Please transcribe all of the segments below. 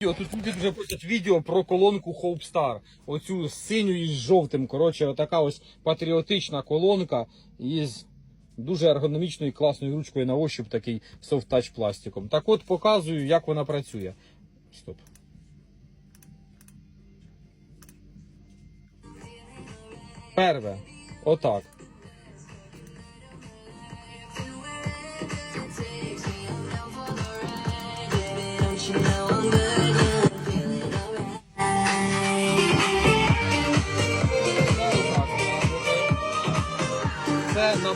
Тут люди вже просять відео про колонку Hope Star. Оцю синю і з жовтим. Коротше, отака ось патріотична колонка із дуже ергономічною класною ручкою на ощуп, такий touch пластиком. Так от показую, як вона працює. Стоп. Перве. Отак.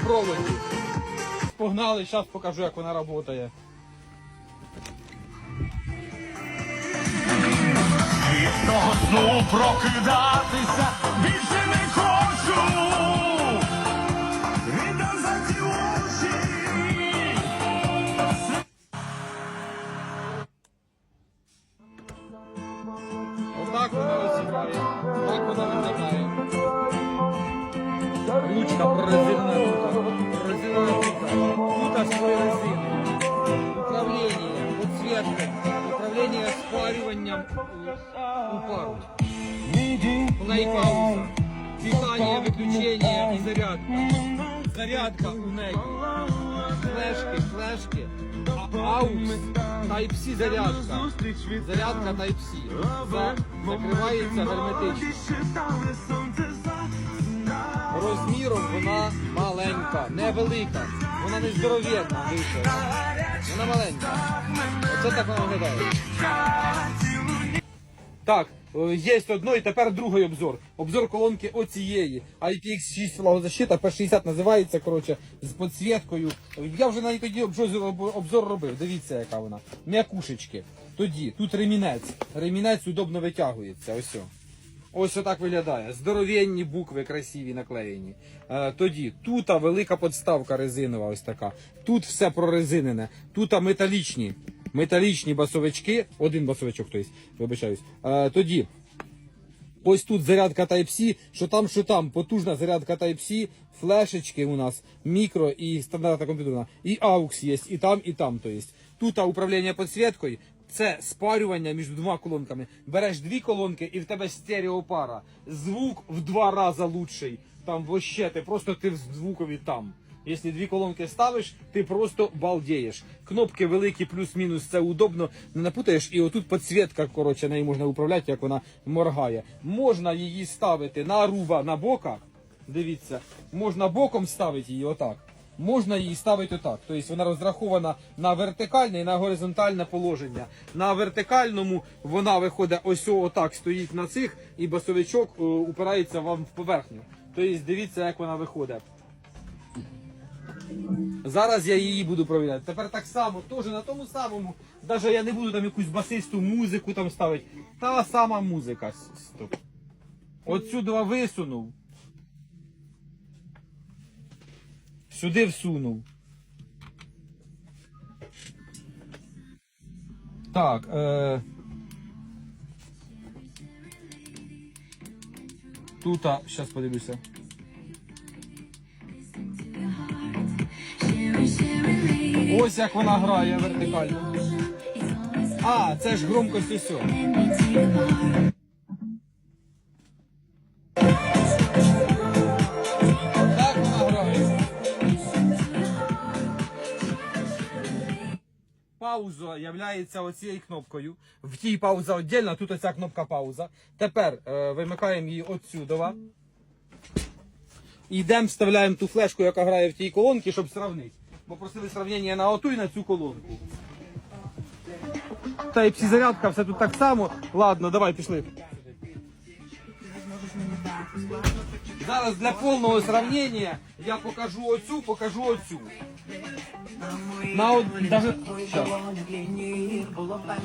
Проводі. Погнали, зараз покажу, як вона працює. Від того сну прокидатися більше не хочу. Віддам за очі. Отак вона осіває. Так вона виглядає. Ручка прорезинена тут. Прорезинена тут. Тут своє резини. Управління, підсвітка, управління спарюванням у, пару. Плей пауза. Питання, виключення і зарядка. Зарядка у неї. Флешки, флешки. Аукс. Type-C зарядка. Зарядка Type-C. Закривається герметично. Розміром вона маленька, невелика. Вона не здоров'язна. Вона маленька. Оце так вона виглядає. Так, е, є одно і тепер другий обзор. Обзор колонки оцієї. IPX6 влагозащита, P60 називається, коротше, з підсвіткою. Я вже навіть тоді обзор робив. Дивіться, яка вона. М'якушечки. Тоді, тут ремінець. Ремінець удобно витягується. Ось. Ось отак виглядає. Здоровенні букви красиві наклеєні. Е, тоді тут велика подставка резинова, ось така. Тут все прорезинене. Тут металічні. Металічні басовички. Один басовичок, тобто, вибачаюсь. Е, тоді. Ось тут зарядка Type-C, що там, що там, потужна зарядка Type-C, флешечки у нас, мікро і стандартна комп'ютерна, і AUX є, і там, і там. То є. Тут управління підсвіткою, це спарювання між двома колонками. Береш дві колонки і в тебе стереопара. Звук в два рази лучший. Там вообще, ти просто ти в звукові там. Якщо дві колонки ставиш, ти просто балдієш. Кнопки великі, плюс-мінус, це удобно. Не напутаєш, і отут підсвітка, коротше, нею можна управляти, як вона моргає. Можна її ставити на рува на боках. Дивіться, можна боком ставити її отак. Можна її ставити отак. Тобто вона розрахована на вертикальне і на горизонтальне положення. На вертикальному вона виходить ось отак, стоїть на цих, і басовичок е, упирається вам в поверхню. Тобто дивіться, як вона виходить. Зараз я її буду провіряти. Тепер так само, теж на тому самому. Навіть я не буду там якусь басисту музику там ставити. Та сама музика. Стоп. От сюди висунув. Сюди всунув. Так. Е... Тут, зараз подивлюся. Ось як вона грає вертикально. А, це ж громкость усього. Пауза являється оцією кнопкою. В тій пауза віддільна, тут оця кнопка пауза. Тепер е, вимикаємо її отсюдова. Йдемо, вставляємо ту флешку, яка грає в тій колонці, щоб сравнити. Бо просили сравнення на оту і на цю колонку. Та і зарядка, все тут так само. Ладно, давай пішли. Зараз для повного сравнення я покажу оцю, покажу оцю. На од... даже...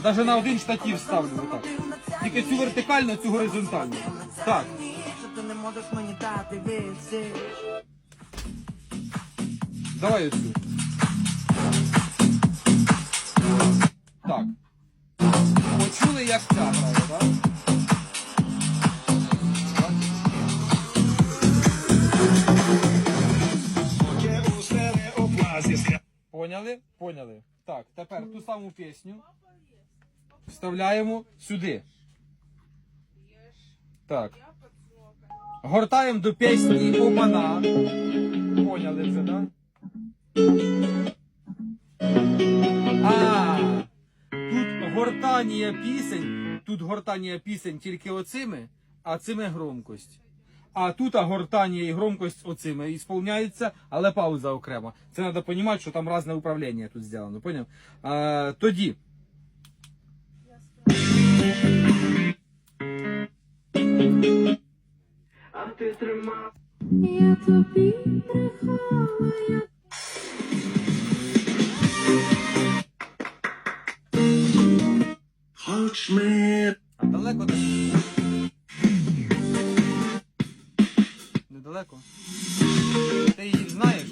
Даже на один штатив ставлю отак. Тільки цю вертикальну, цю горизонтальну. Так. Давай оцю. Так. Почули, як ця Поняли? Поняли. Так, тепер ту саму пісню. вставляємо сюди. Так. Гортаємо до пісні Обана. Поняли вже, так? Да? А, тут гортання пісень, тут гортання пісень тільки оцими, а цими громкость. А тут гортання і громкость оцими ісполняється, але пауза окремо. Це треба розуміти, що там різне управління тут зроблено. Поняв? А, тоді. Я тобі брехала, я Хоч ми А далеко так? Недалеко. Ти її знаєш?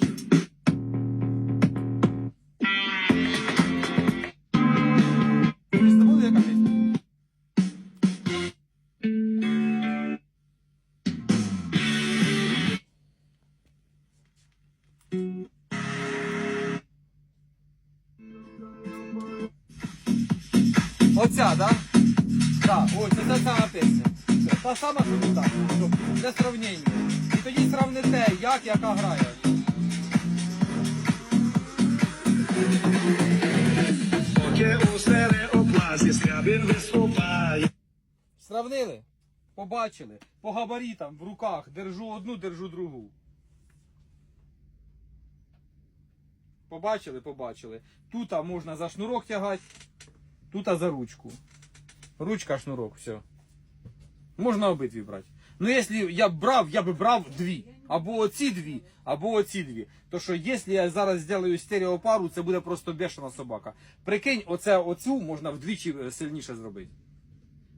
Ви ж забули, яка пісня? Оця, да? Так, ось це та сама пісня. Та сама, що тут так. щоб Для сравнення. Тоді сравните, як яка грає. поки у стереоплазі скрябін виступає. Сравнили? Побачили. По габаритам в руках держу одну, держу другу. Побачили, побачили. Тут можна за шнурок тягати, тут за ручку. Ручка, шнурок, все. Можна обидві брати. Ну, якщо я б брав, я би брав дві. Або оці дві, або оці дві. То що, якщо я зараз зроблю стереопару, це буде просто бешена собака. Прикинь, оце, оцю можна вдвічі е, сильніше зробити.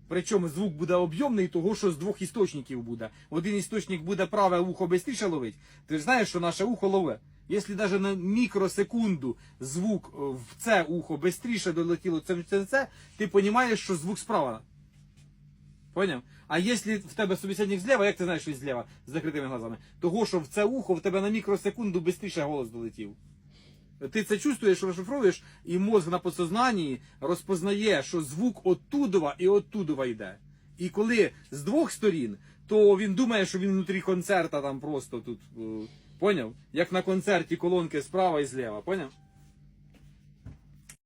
Причому звук буде об'ємний, того що з двох істочників буде. Один істочник буде праве ухо швидше ловить. Ти ж знаєш, що наше ухо лове. Якщо навіть на мікросекунду звук е, в це ухо швидше долетіло це, це, це, ти розумієш, що звук справа. Поняв? А якщо в тебе собеседник зліва, як ти знаєш, що він зліва з закритими глазами? Того, що в це ухо в тебе на мікросекунду швидше голос долетів. Ти це чувствуєш, розшифровуєш, і мозг на подсознанні розпознає, що звук оттудова і оттудова йде. І коли з двох сторін, то він думає, що він внутрі концерта там просто тут. е, Поняв? Як на концерті колонки справа і зліва, поняв?